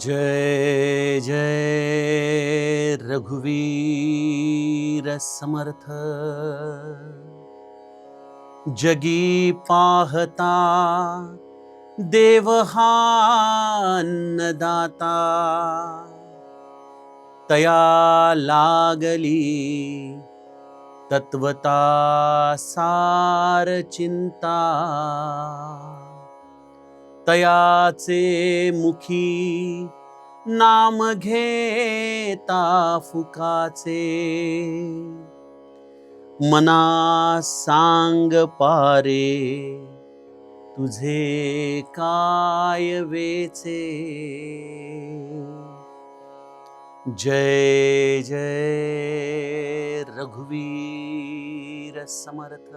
जय जय रघुवीर समर्थ। जगी पाहता देव तया लागली तत्वता सार चिंता। तयाचे मुखी नाम घेता फुकाचे. मना सांग पारे तुझे काय वेचे. जय जय रघुवीर समर्थ.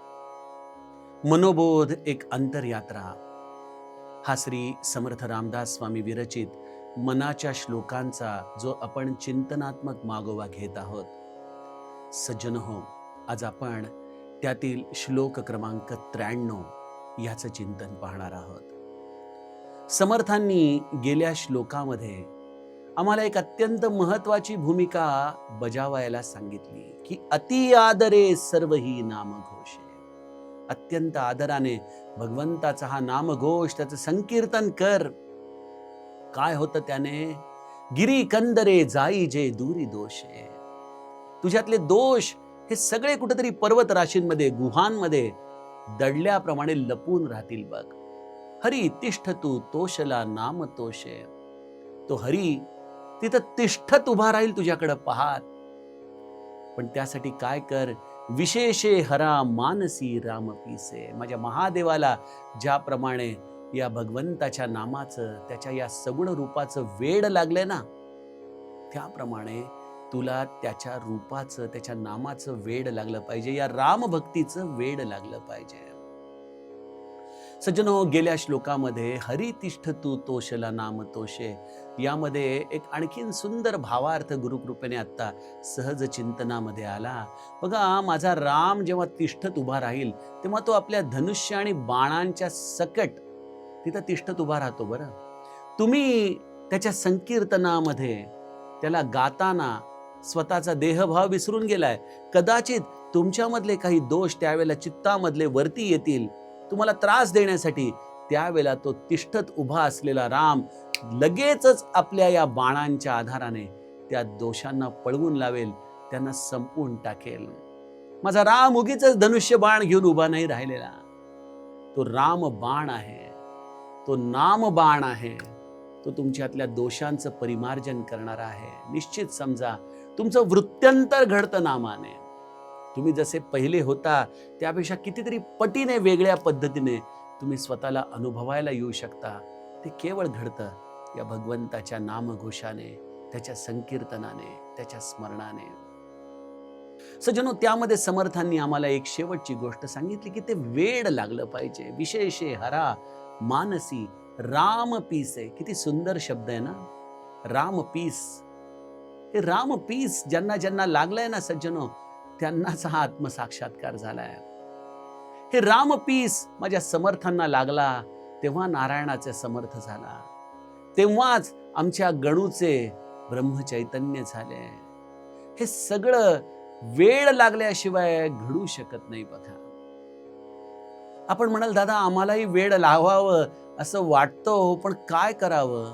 मनोबोध एक अंतरयात्रा. हा श्री समर्थ रामदास स्वामी विरचित मनाच्या श्लोकांचा जो आपण चिंतनात्मक मागोवा घेत आहोत. सज्जन हो आज आपण त्यातील श्लोक क्रमांक त्र्याण्णव याचं चिंतन पाहणार आहोत. समर्थांनी गेल्या श्लोकामध्ये आम्हाला एक अत्यंत महत्वाची भूमिका बजावायला सांगितली की अति आदरे सर्व ही नामघोषे. अत्यंत आदराने भगवंताचा हा नामघोष त्याचं संकीर्तन कर. काय होतं त्याने? गिरी कंदरे जाई जे दुरी दोषे. तुझ्यातले दोष हे सगळे कुठेतरी पर्वत राशींमध्ये गुहांमध्ये दडल्याप्रमाणे लपून राहतील बघ. हरी तिष्ठ तू तोषला नाम तोषे. तो हरी तिथं तिष्ठत उभा राहील तुझ्याकडं पाहात. पण त्यासाठी काय कर? विशेषे हरा मानसी राम पिसे. माझ्या महादेवाला ज्याप्रमाणे या भगवंताच्या नामाचं त्याच्या या सगुण रूपाचं वेड लागलंय ना त्याप्रमाणे तुला त्याच्या रूपाचं त्याच्या नामाचं वेड लागलं पाहिजे. या रामभक्तीचं वेड लागलं पाहिजे. सज्जनो गेल्या श्लोकामध्ये हरितिष्ठ तू तोषला नाम तोषे. यामध्ये एक आणखीन सुंदर भावार्थ गुरुकृपेने आत्ता सहज चिंतनामध्ये आला. बघा माझा राम जेव्हा तिष्ठत उभा राहील तेव्हा तो आपल्या धनुष्य आणि बाणांच्या सकट तिथं तिष्ठत उभा राहतो बरं. तुम्ही त्याच्या संकीर्तनामध्ये त्याला गाताना स्वतःचा देहभाव विसरून गेलाय. कदाचित तुमच्यामधले काही दोष त्यावेळेला चित्तामधले वरती येतील. तुम्हाला त्रास देण्यासाठी त्यावेळेला तो तिष्ठत उभा असलेला राम लगेचच आपल्या या बाणांच्या आधाराने त्या दोषांना पळवून लावेल त्यांना संपवून टाकेल. माझा राम उगीच धनुष्य बाण घेऊन उभा नाही राहिलेला. तो राम बाण आहे. तो नाम बाण आहे. तो तुमच्यातल्या दोषांचं परिमार्जन करणारा आहे. निश्चित समजा तुमचं वृत्त्यंतर घडतं नामाने. तुम्ही जसे पहिले होता त्यापेक्षा कितीतरी पटीने वेगळ्या पद्धतीने तुम्ही स्वतःला अनुभवायला येऊ शकता. ते केवळ घडतं या भगवंताच्या नामघोषाने त्याच्या संकीर्तनाने त्याच्या स्मरणाने. सजनो त्यामध्ये समर्थांनी आम्हाला एक शेवटची गोष्ट सांगितली की ते वेड लागलं पाहिजे. विशेषे हरा मानसी राम पीस. आहे किती सुंदर शब्द आहे ना? राम पीस. हे राम पीस ज्यांना ज्यांना लागलंय ना सज्जनो त्यांनाच हा आत्मसाक्षात्कार झालाय. हे राम पीस माझ्या समर्थांना लागला तेव्हा नारायणाचे समर्थ झाला. तेव्हाच आमच्या गणूचे ब्रह्मचैतन्य झाले. हे सगळं वेळ लागल्याशिवाय घडू शकत नाही बघा. आपण म्हणाल दादा आम्हालाही वेळ लावावं असं वाटतं हो, पण काय करावं?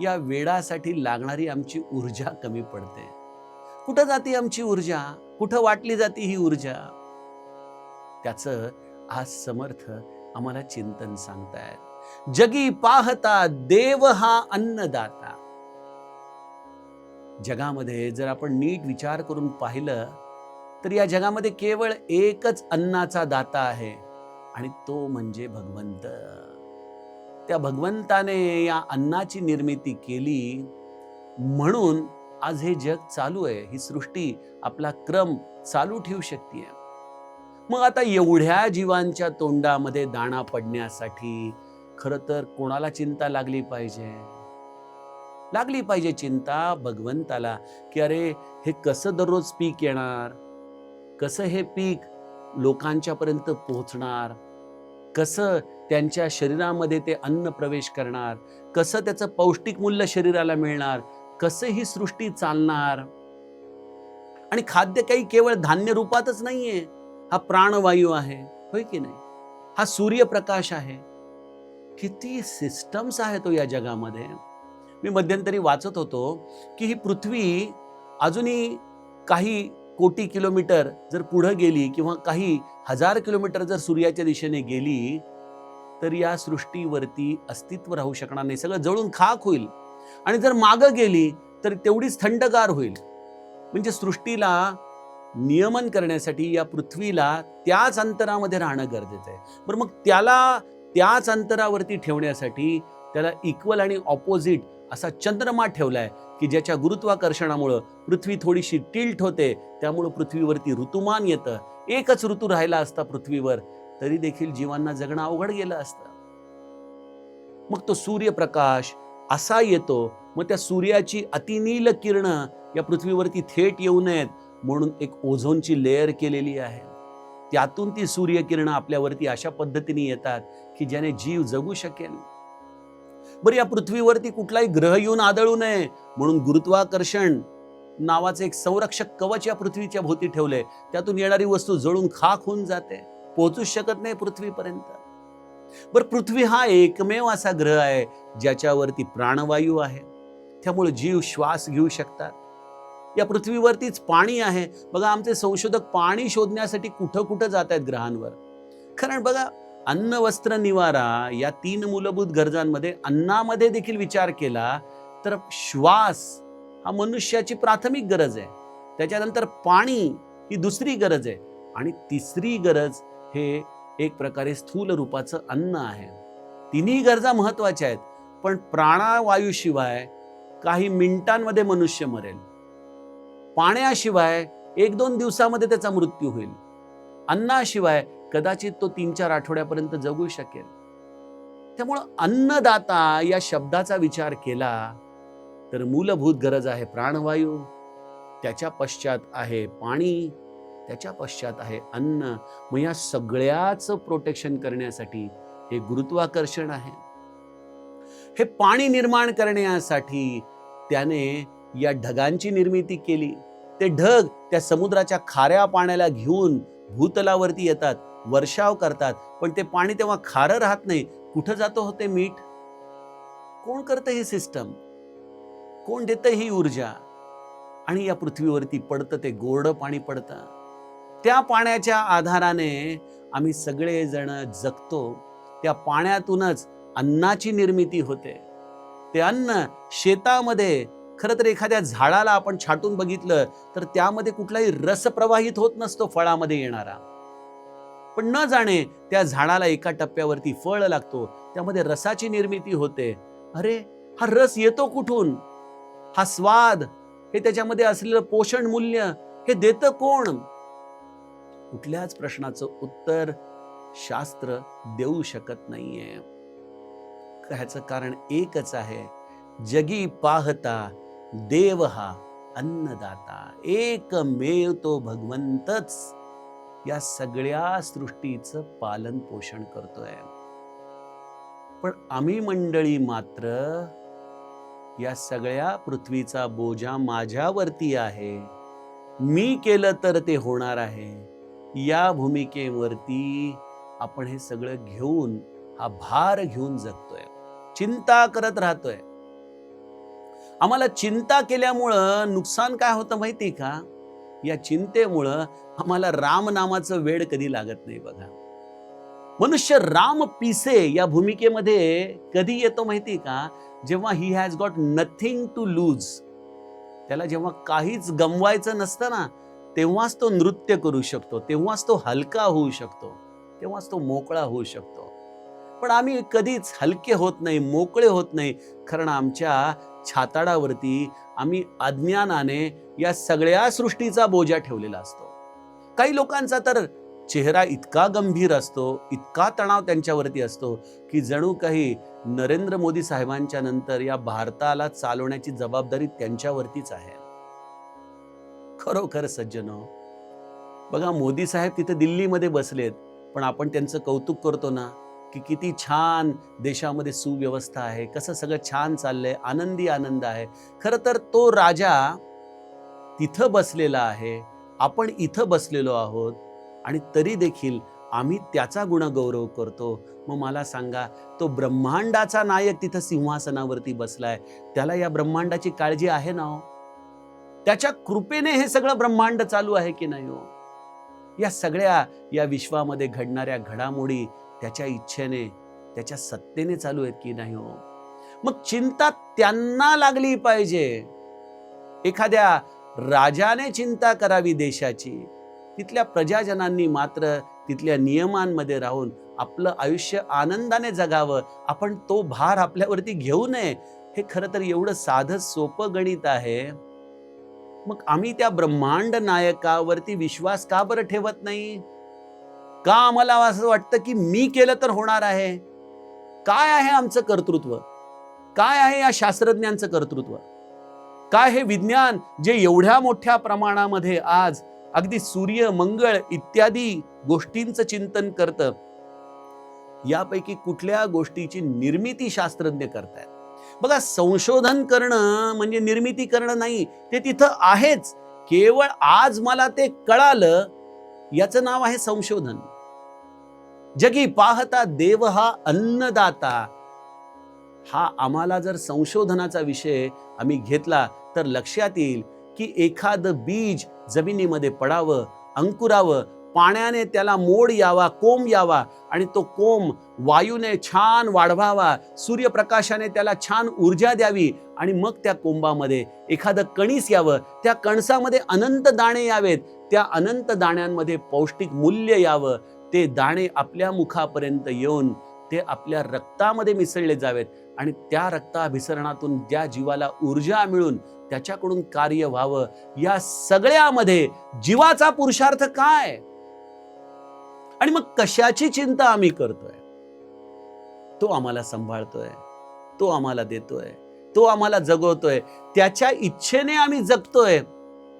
या वेळासाठी लागणारी आमची ऊर्जा कमी पडते. कुठं जाते आमची ऊर्जा? कुठं वाटली जाते ही ऊर्जा? त्याचं आज समर्थ आम्हाला चिंतन सांगतायत. जगी पाहता देव हा अन्नदाता. जगामध्ये जर आपण नीट विचार करून पाहिलं तर या जगामध्ये केवळ एकच अन्नाचा दाता आहे आणि तो म्हणजे भगवंत. त्या भगवंताने या अन्नाची निर्मिती केली म्हणून आज हे जग चालू आहे ही सृष्टी आपला क्रम चालू ठेवू शकते मग आता एवढ्या जीवांच्या तोंडामध्ये दाणा पडण्यासाठी खर तर कोणाला चिंता लागली पाहिजे? लागली पाहिजे चिंता भगवंताला की अरे हे कसं दररोज पीक येणार? कसं हे पीक लोकांच्या पर्यंत पोहोचणार? कसं त्यांच्या शरीरामध्ये ते अन्न प्रवेश करणार? कसं त्याचं पौष्टिक मूल्य शरीराला मिळणार? कसं ही सृष्टी चालणार. आणि खाद्य काही केवळ धान्य रूपातच नाहीये हा प्राणवायू आहे होय की नाही? हा सूर्यप्रकाश आहे. किती सिस्टम्स आहे तो या जगामध्ये. मी मध्यंतरी वाचत होतो की ही पृथ्वी अजूनही काही कोटी किलोमीटर जर पुढं गेली किंवा काही हजार किलोमीटर जर सूर्याच्या दिशेने गेली तर या सृष्टीवरती अस्तित्व राहू शकणार नाही. सगळं जळून खाक होईल. आणि जर मागं गेली तर तेवढीच थंडगार होईल. म्हणजे सृष्टीला नियमन करण्यासाठी या पृथ्वीला त्याच अंतरामध्ये राहणं गरजेचं आहे. बरं मग त्याला त्याच अंतरावरती ठेवण्यासाठी त्याला इक्वल आणि ऑपोजिट असा चंद्रमा ठेवलाय की ज्याच्या गुरुत्वाकर्षणामुळं पृथ्वी थोडीशी टिल्ट होते त्यामुळं पृथ्वीवरती ऋतुमान येतं. एकच ऋतू राहिला असता पृथ्वीवर तरी देखील जीवांना जगणं अवघड गेलं असतं. मग तो सूर्यप्रकाश असा येतो मग त्या सूर्याची अतिनील किरणं या पृथ्वीवरती थेट येऊ नयेत म्हणून एक ओझोनची लेअर केलेली आहे. त्यातून ती सूर्यकिरणं आपल्यावरती अशा पद्धतीने येतात की ज्याने जीव जगू शकेल बरं या पृथ्वीवरती कुठलाही ग्रह येऊन आदळू नये म्हणून गुरुत्वाकर्षण नावाचं एक संरक्षक कवच या पृथ्वीच्या भोवती ठेवले त्यातून येणारी वस्तू जळून खाक होऊन जाते पोहोचूच शकत नाही पृथ्वीपर्यंत. बरं पृथ्वी हा एकमेव असा ग्रह आहे ज्याच्यावरती प्राणवायू आहे. त्यामुळे जीव श्वास घेऊ शकतात. या पृथ्वीवरतीच पाणी आहे. बघा आमचे संशोधक पाणी शोधण्यासाठी कुठं कुठं जात आहेत ग्रहांवर. कारण बघा अन्न वस्त्र निवारा या तीन मूलभूत गरजांमध्ये अन्नामध्ये देखील विचार केला तर श्वास हा मनुष्याची प्राथमिक गरज आहे. त्याच्यानंतर पाणी ही दुसरी गरज आहे. आणि तिसरी गरज हे एक प्रकारे स्थूल रूपाचं अन्न आहे. तिन्ही गरजा महत्त्वाच्या आहेत पण प्राणावायूशिवाय काही मिनिटांमध्ये मनुष्य मरेल. पाण्याशिवाय एक दोन दिवसामध्ये त्याचा मृत्यू होईल. अन्नाशिवाय कदाचित तो तीन चार आठवड्यापर्यंत जगू शकेल. त्यामुळं अन्नदाता या शब्दाचा विचार केला तर मूलभूत गरज आहे प्राणवायू. त्याच्या पश्चात आहे पाणी. त्याच्या पश्चात आहे अन्न. मग या सगळ्याच प्रोटेक्शन करण्यासाठी हे गुरुत्वाकर्षण आहे. हे पाणी निर्माण करण्यासाठी त्याने या ढगांची निर्मिती केली. ते ढग त्या समुद्राच्या खाऱ्या पाण्याला घेऊन भूतलावरती येतात वर्षाव करतात. पण ते पाणी तेव्हा खारं राहत नाही. कुठं जातो होते मीठ? कोण करतं ही सिस्टम कोण देतं ही ऊर्जा? आणि या पृथ्वीवरती पडतं ते गोरडं पाणी पडतं. त्या पाण्याच्या आधाराने आम्ही सगळेजण जगतो. त्या पाण्यातूनच अन्नाची निर्मिती होते. ते अन्न शेतामध्ये खरं तर एखाद्या झाडाला आपण छाटून बघितलं तर त्यामध्ये कुठलाही रस प्रवाहित होत नसतो फळामध्ये येणारा. पण न जाणे त्या झाडाला एका टप्प्यावरती फळ लागतो त्यामध्ये रसाची निर्मिती होते. अरे हा रस येतो कुठून? हा स्वाद हे त्याच्यामध्ये असलेलं पोषण मूल्य हे देतं कोण? कुठल्याच प्रश्नाचं उत्तर शास्त्र देऊ शकत नाहीये. ह्याचं कारण एकच आहे जगी पाहता देव हा अन्नदाता. एकमेव तो भगवंतच या सगळ्या सृष्टीचं पालन पोषण करतोय. पण आम्ही मंडळी मात्र या सगळ्या पृथ्वीचा बोजा माझ्यावरती आहे. मी केलं तर ते होणार आहे. या भूमिकेवरती आपण हे सगळं घेऊन हा भार घेऊन जगतोय. चिंता करत राहतोय. आम्हाला चिंता केल्यामुळं नुकसान काय होतं माहिती का? या चिंतेमुळं आम्हाला राम नामाचं वेळ कधी लागत नाही बघा. मनुष्य राम पिसे या भूमिकेमध्ये कधी येतो माहिती का? जेव्हा he has got nothing to lose त्याला जेव्हा काहीच गमवायचं नसतं ना तेव्हाच तो नृत्य करू शकतो तेव्हाच तो हलका होऊ शकतो तेव्हाच तो मोकळा होऊ शकतो. पण आम्ही कधीच हलके होत नाही मोकळे होत नाही. कारण आमच्या छाताडावरती आम्ही अज्ञानाने या सगळ्या सृष्टीचा बोजा ठेवलेला असतो. काही लोकांचा तर चेहरा इतका गंभीर असतो इतका तणाव त्यांच्यावरती असतो की जणू काही नरेंद्र मोदी साहेबांच्या नंतर या भारताला चालवण्याची जबाबदारी त्यांच्यावरतीच आहे. खरोखर सज्जनो हो. बघा मोदी साहेब तिथे दिल्लीमध्ये बसलेत पण आपण त्यांचं कौतुक करतो ना की किती छान देशामध्ये सुव्यवस्था आहे कसं सगळं छान चाललंय आनंदी आनंद आहे. खरं तर तो राजा तिथं बसलेला आहे आपण इथं बसलेलो आहोत आणि तरी देखील आम्ही त्याचा गुणगौरव करतो. मग मला सांगा तो ब्रह्मांडाचा नायक तिथं सिंहासनावरती बसलाय त्याला या ब्रह्मांडाची काळजी आहे ना हो? त्याच्या कृपेने हे सगळं ब्रह्मांड चालू आहे की नाही हो? या सगळ्या या विश्वामध्ये घडणाऱ्या घडामोडी त्याच्या इच्छेने त्याच्या सत्तेने चालू आहेत की नाही हो? मग चिंता त्यांना लागली पाहिजे. एखाद्या राजाने चिंता करावी देशाची. तिथल्या प्रजाजनांनी मात्र तिथल्या नियमांमध्ये राहून आपलं आयुष्य आनंदाने जगावं. आपण तो भार आपल्यावरती घेऊ नये. हे खरं तर एवढं साधं सोपं गणित आहे. मग आम्ही त्या ब्रह्मांड नायकावरती विश्वास का बरं ठेवत नाही? का आम्हाला असं वाटतं की मी केलं तर होणार आहे? काय आहे आमचं कर्तृत्व? काय आहे या शास्त्रज्ञांचं कर्तृत्व? काय हे विज्ञान जे एवढ्या मोठ्या प्रमाणामध्ये आज अगदी सूर्य मंगळ इत्यादी गोष्टींचं चिंतन करतं यापैकी कुठल्या गोष्टीची निर्मिती शास्त्रज्ञ करतायत? बघा संशोधन करणं म्हणजे निर्मिती करणं नाही ते तिथं आहेच. केवळ आज मला ते कळालं याचं नाव आहे संशोधन. जगी पाहता देव हा अन्नदाता. हा आम्हाला जर संशोधनाचा विषय आम्ही घेतला तर लक्षात येईल की एखादं बीज जमिनीमध्ये पडावं अंकुरावं पाण्याने त्याला मोड यावा कोंब यावा आणि तो कोंब वायूने छान वाढवावा सूर्यप्रकाशाने त्याला छान ऊर्जा द्यावी आणि मग त्या कोंबामध्ये एखादं कणीस यावं त्या कणसामध्ये अनंत दाणे यावेत त्या अनंत दाण्यांमध्ये पौष्टिक मूल्य यावं ते दाणे आपल्या मुखापर्यंत येऊन ते आपल्या रक्तामध्ये मिसळले जावेत आणि त्या रक्ताभिसरणातून त्या जीवाला ऊर्जा मिळून त्याच्याकडून कार्य व्हावं या सगळ्यामध्ये जीवाचा पुरुषार्थ काय? आणि मग कशाची चिंता आम्ही करतोय? तो आम्हाला सांभाळतोय. तो आम्हाला देतोय. तो आम्हाला जगवतोय. त्याच्या इच्छेने आम्ही जगतोय.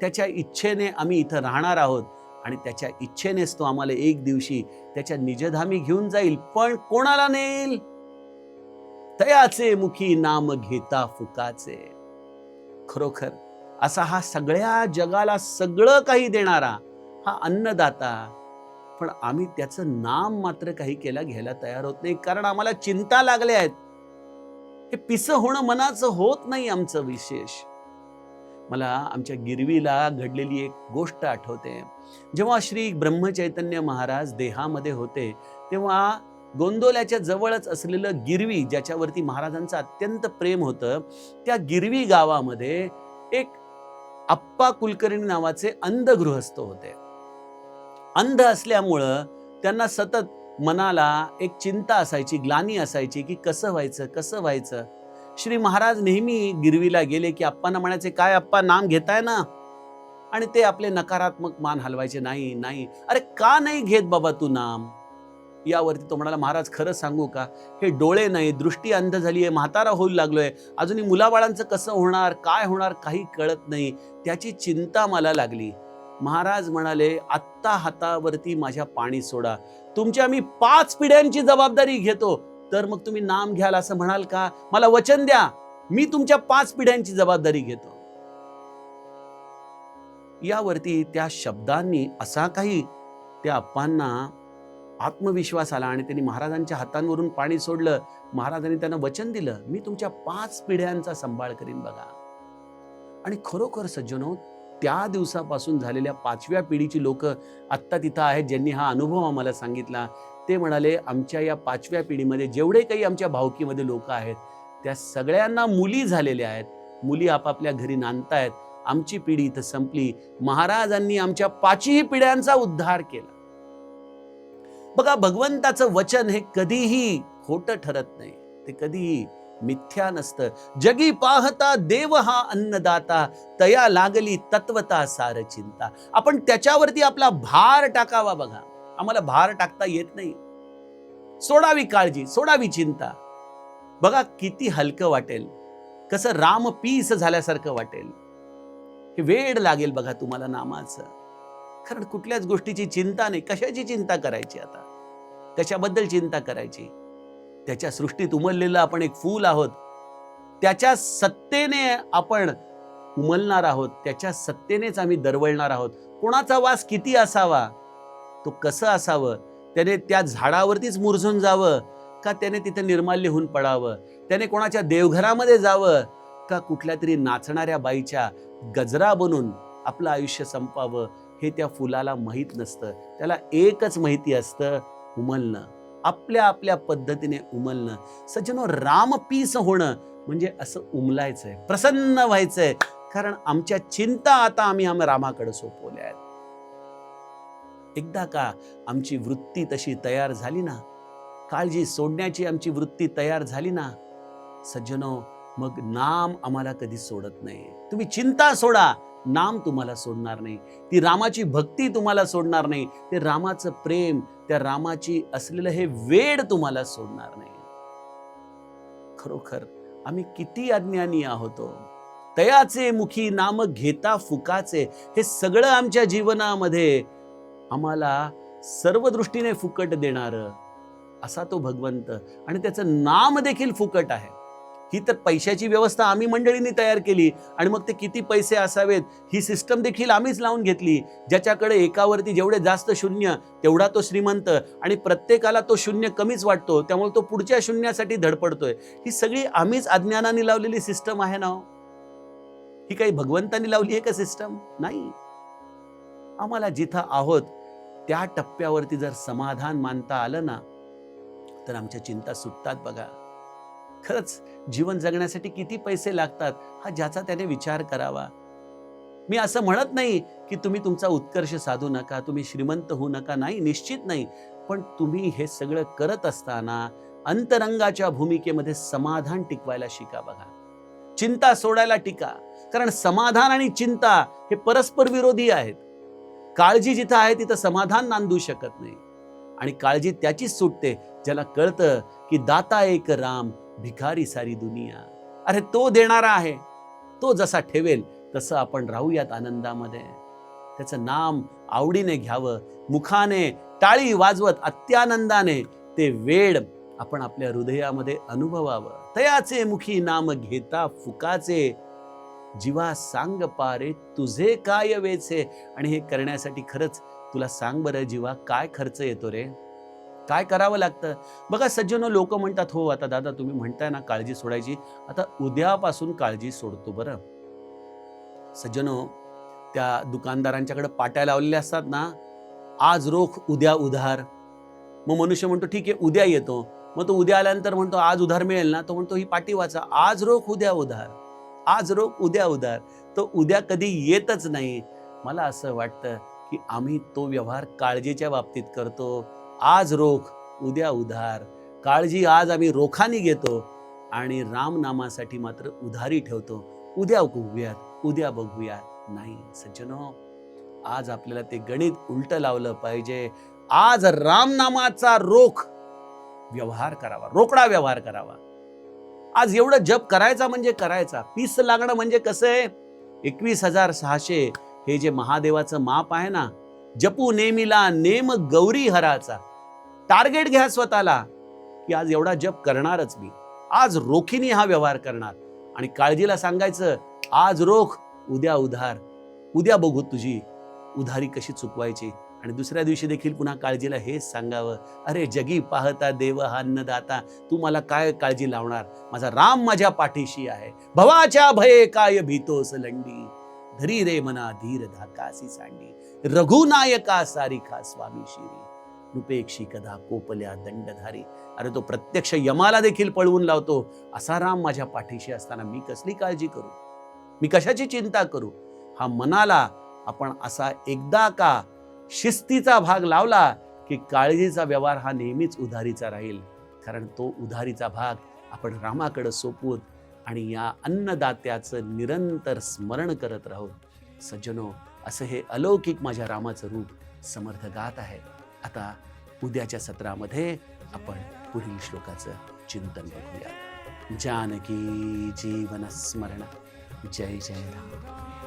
त्याच्या इच्छेने आम्ही इथं राहणार आहोत आणि त्याच्या इच्छेनेच तो आम्हाला एक दिवशी त्याच्या निजधामी घेऊन जाईल. पण कोणाला नेईल? तयाचे मुखी नाम घेता फुकाचे. खरोखर असा हा सगळ्या जगाला सगळं काही देणारा हा अन्नदाता पण आम्ही त्याचं नाम मात्र काही केला घ्यायला तयार होत नाही. कारण आम्हाला चिंता लागल्या आहेत. हे पिसं होणं मनाचं होत नाही आमचं विशेष. मला आमच्या गिरवीला घडलेली एक गोष्ट आठवते. जेव्हा श्री ब्रह्मचैतन्य महाराज देहामध्ये होते तेव्हा गोंदोल्याच्या जवळच असलेलं गिरवी ज्याच्यावरती महाराजांचं अत्यंत प्रेम होतं त्या गिरवी गावामध्ये एक आप्पा कुलकर्णी नावाचे अंधगृहस्थ होते. अंध असल्यामुळं त्यांना सतत मनाला एक चिंता असायची ग्लानी असायची की कसं व्हायचं कसं व्हायचं? श्री महाराज नेहमी गिरवीला गेले की आप्पांना म्हणायचे काय आप्पा नाम घेताय ना? आणि ते आपले नकारात्मक मान हलवायचे नाही नाही. अरे का नाही घेत बाबा तू नाम? यावरती तो म्हणाला महाराज खरं सांगू का? हे डोळे नाही दृष्टी अंध झाली आहे म्हातारा होऊ लागलोय. अजूनही मुलाबाळांचं कसं होणार काय होणार काही कळत नाही. त्याची चिंता मला लागली. महाराज म्हणाले आत्ता हातावरती माझ्या पाणी सोडा. तुमच्या मी पाच पिढ्यांची जबाबदारी घेतो. तर मग तुम्ही नाम घ्याल असं म्हणाल का? मला वचन द्या. मी तुमच्या पाच पिढ्यांची जबाबदारी घेतो. यावरती त्या शब्दांनी असा काही त्या अप्पांना आत्मविश्वास आला आणि त्यांनी महाराजांच्या हातांवरून पाणी सोडलं. महाराजांनी त्यांना वचन दिलं मी तुमच्या पाच पिढ्यांचा सांभाळ करीन बघा. आणि खरोखर सज्जनो त्या दिवसापासून झालेल्या पाचव्या पिढीची लोक आत्ता तिथं आहेत ज्यांनी हा अनुभव आम्हाला सांगितला. ते म्हणाले आमच्या या पाचव्या पिढीमध्ये जेवढे काही आमच्या भावकीमध्ये लोक आहेत त्या सगळ्यांना मुली झालेल्या आहेत. मुली आपापल्या घरी नांदतायत. आमची पिढी इथं संपली. महाराजांनी आमच्या पाचही पिढ्यांचा उद्धार केला. बघा भगवंताचं वचन हे कधीही खोटं ठरत नाही. ते कधीही मिथ्या नसतं. जगी पाहता देव हा अन्नदाता तया लागली तत्वता सार चिंता. आपण त्याच्यावरती आपला भार टाकावा बघा. आम्हाला भार टाकता येत नाही. सोडावी काळजी सोडावी चिंता. बघा किती हलकं वाटेल. कसं राम पीस झाल्यासारखं वाटेल. हे वेळ लागेल बघा तुम्हाला नामाचं. कारण कुठल्याच गोष्टीची चिंता नाही. कशाची चिंता करायची आता? कशाबद्दल चिंता करायची? त्याच्या सृष्टीत उमललेलं आपण एक फूल आहोत. त्याच्या सत्तेने आपण उमलणार आहोत. त्याच्या सत्तेनेच आम्ही दरवळणार आहोत. कोणाचा वास किती असावा? तो कसं असावं? त्याने त्या झाडावरतीच मुरझून जावं? का त्याने तिथे निर्माल्य होऊन पडावं? त्याने कोणाच्या देवघरामध्ये जावं? का कुठल्या तरी नाचणाऱ्या बाईच्या गजरा बनून आपलं आयुष्य संपावं? हे त्या फुलाला माहीत नसतं. त्याला एकच माहिती असतं उमलणं. आपल्या आपल्या पद्धतीने उमलणं. सज्जनो रामपीस होणं म्हणजे असं उमलायचंय प्रसन्न व्हायचंय. कारण आमच्या चिंता आता आम्ही आम्ही रामाकडे सोपवल्या आहेत. एकदा का आमची वृत्ती तशी तयार झाली ना काळजी सोडण्याची आमची वृत्ती तयार झाली ना सज्जनो मग नाम आम्हाला कधी सोडत नाही तुम्ही चिंता सोडा. नाम तुम्हाला सोडणार नाही. ती रामाची भक्ती तुम्हाला सोडणार नाही. ते रामाचं प्रेम त्या रामाची असलेलं हे वेड तुम्हाला सोडणार नाही. खरोखर आम्ही किती अज्ञानी आहोत हो. तयाचे मुखी नाम घेता फुकाचे हे सगळं आमच्या जीवनामध्ये आम्हाला सर्व दृष्टीने फुकट देणार असा तो भगवंत. आणि त्याचं नाम देखील फुकट आहे. ही तर पैशाची व्यवस्था आम्ही मंडळींनी तयार केली. आणि मग ते किती पैसे असावेत ही सिस्टम देखील आम्हीच लावून घेतली. ज्याच्याकडे एकावरती जेवढे जास्त शून्य तेवढा तो श्रीमंत आणि प्रत्येकाला तो शून्य कमीच वाटतो. त्यामुळे तो पुढच्या शून्यासाठी धडपडतोय. ही सगळी आम्हीच अज्ञानाने लावलेली सिस्टम आहे ना हो? ही? काही भगवंतांनी लावली आहे का सिस्टम नाही. आम्हाला जिथं आहोत त्या टप्प्यावरती जर समाधान मानता आलं ना तर आमच्या चिंता सुटतात बघा. खरंच जीवन जगण्यासाठी किती पैसे लागतात हा ज्याचा त्याने विचार करावा. मी असं म्हणत नाही की तुम्ही तुमचा उत्कर्ष साधू नका तुम्ही श्रीमंत होऊ नका नाही निश्चित नाही. पण तुम्ही हे सगळं करत असताना अंतरंगाच्या भूमिकेमध्ये समाधान टिकवायला शिका बघा. चिंता सोडायला टिका. कारण समाधान आणि चिंता हे परस्पर विरोधी आहेत. काळजी जिथं आहे तिथं समाधान नांदू शकत नाही. आणि काळजी त्याचीच सुटते ज्याला कळतं की दाता एक राम भिकारी सारी दुनिया. अरे तो देणारा आहे. तो जसा ठेवेल तसं आपण राहूयात आनंदामध्ये. त्याचं नाम आवडीने घ्यावं मुखाने टाळी वाजवत अत्यानंदाने ते वेड आपण आपल्या हृदयामध्ये अनुभवावं. तयाचे मुखी नाम घेता फुकाचे जीवा सांग पारे तुझे काय वेचे? आणि हे करण्यासाठी खरंच तुला सांग बरं जीवा काय खर्च येतो रे? काय करावं लागतं? बघा सज्जनो लोक म्हणतात हो आता दादा तुम्ही म्हणताय ना काळजी सोडायची. आता उद्यापासून काळजी सोडतो बरं. सज्जनो त्या दुकानदारांच्याकडे पाट्या लावलेल्या असतात ना आज रोख उद्या उधार. मग मनुष्य म्हणतो ठीक आहे उद्या येतो. मग तो उद्या आल्यानंतर म्हणतो आज उधार मिळेल ना. तो म्हणतो ही पाटी वाचा. आज रोख उद्या उधार. आज रोख उद्या उधार. तो उद्या कधी येतच नाही. मला असं वाटतं की आम्ही तो व्यवहार काळजीच्या बाबतीत करतो. आज रोख उद्या उधार. काळजी आज आम्ही रोखानी घेतो आणि रामनामासाठी मात्र उधारी ठेवतो. उद्या बघूयात उद्या बघूयात. नाही सज्जनो आज आपल्याला ते गणित उलट लावलं पाहिजे. आज रामनामाचा रोख व्यवहार करावा रोकडा व्यवहार करावा. आज एवढं जप करायचा म्हणजे करायचा. पीस लागणं म्हणजे कसं आहे? एकवीस हजार सहाशे हे जे महादेवाचं माप आहे ना जपू नेमिला नेम गौरी हराचा टार्गेट घ्या स्वतःला की आज एवढा जप करणारच मी. आज रोखीने हा व्यवहार करणार. आणि काळजीला सांगायचं आज रोख उद्या उधार. उद्या बघू तुझी उधारी कशी चुकवायची. आणि दुसऱ्या दिवशी देखील पुन्हा काळजीला हेच सांगावं अरे जगी पाहता देव हा अन्नदाता. तू मला काय काळजी लावणार? माझा राम माझ्या पाठीशी आहे. भवाच्या भये काय भीतोस लंडी? धरी रे मना धीर धाकासी सांडी. रघुनायका सारिखा स्वामी शिरी. रुपेक्षी कदा कोपल्या दंडधारी. अरे तो प्रत्यक्ष यमाला देखील पळवून लावतो. असा राम माझ्या पाठीशी असताना मी कसली काळजी करू? मी कशाची चिंता करू? हा मनाला आपण असा एकदा का शिस्तीचा भाग लावला की काळजीचा व्यवहार हा नेहमीच उधारीचा राहील. कारण तो उधारीचा भाग आपण रामाकडं सोपवून आणि या अन्नदात्याचं निरंतर स्मरण करत राहू. सज्जनो असं हे अलौकिक माझ्या रामाचं रूप समर्थ गात आहे. आता उद्याच्या सत्रामध्ये आपण पुढील श्लोकाचं चिंतन बघूया. जानकी जीवन स्मरण. जय जय राम